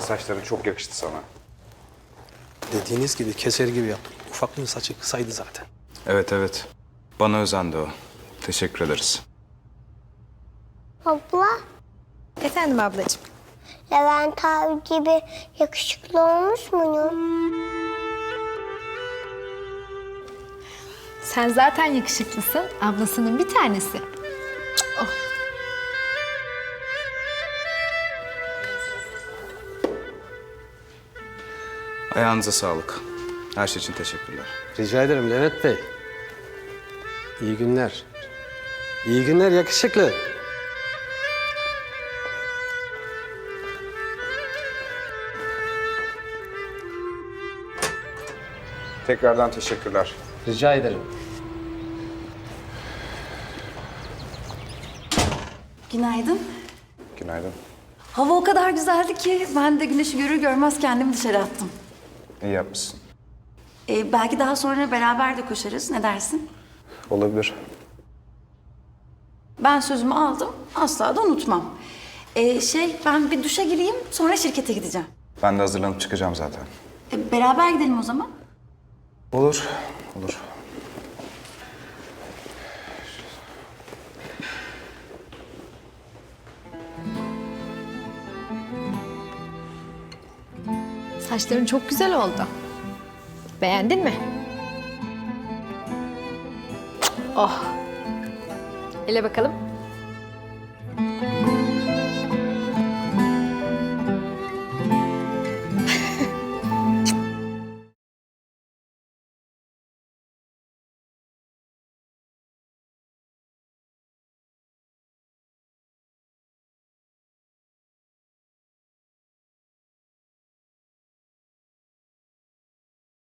saçların çok yakıştı sana. Dediğiniz gibi keser gibi yaptım. Ufaklığın saçı kısaydı zaten. Evet evet. Bana özendi o. Teşekkür ederiz. Abla, Efendim ablacığım. Levent abi gibi yakışıklı olmuş muyum? Sen zaten yakışıklısın. Ablasının bir tanesi. Ayağınıza sağlık. Her şey için teşekkürler. Rica ederim Levent Bey. İyi günler. İyi günler yakışıklı. Tekrardan teşekkürler. Rica ederim. Günaydın. Günaydın. Hava o kadar güzeldi ki ben de güneşi görür görmez kendimi dışarı attım. İyi yapmışsın. Ee, belki daha sonra beraber de koşarız. Ne dersin? Olabilir. Ben sözümü aldım. Asla da unutmam. Ee, şey ben bir duşa gireyim sonra şirkete gideceğim. Ben de hazırlanıp çıkacağım zaten. Ee, beraber gidelim o zaman. Olur. Olur. Saçların çok güzel oldu. Beğendin mi? Oh. Ele bakalım.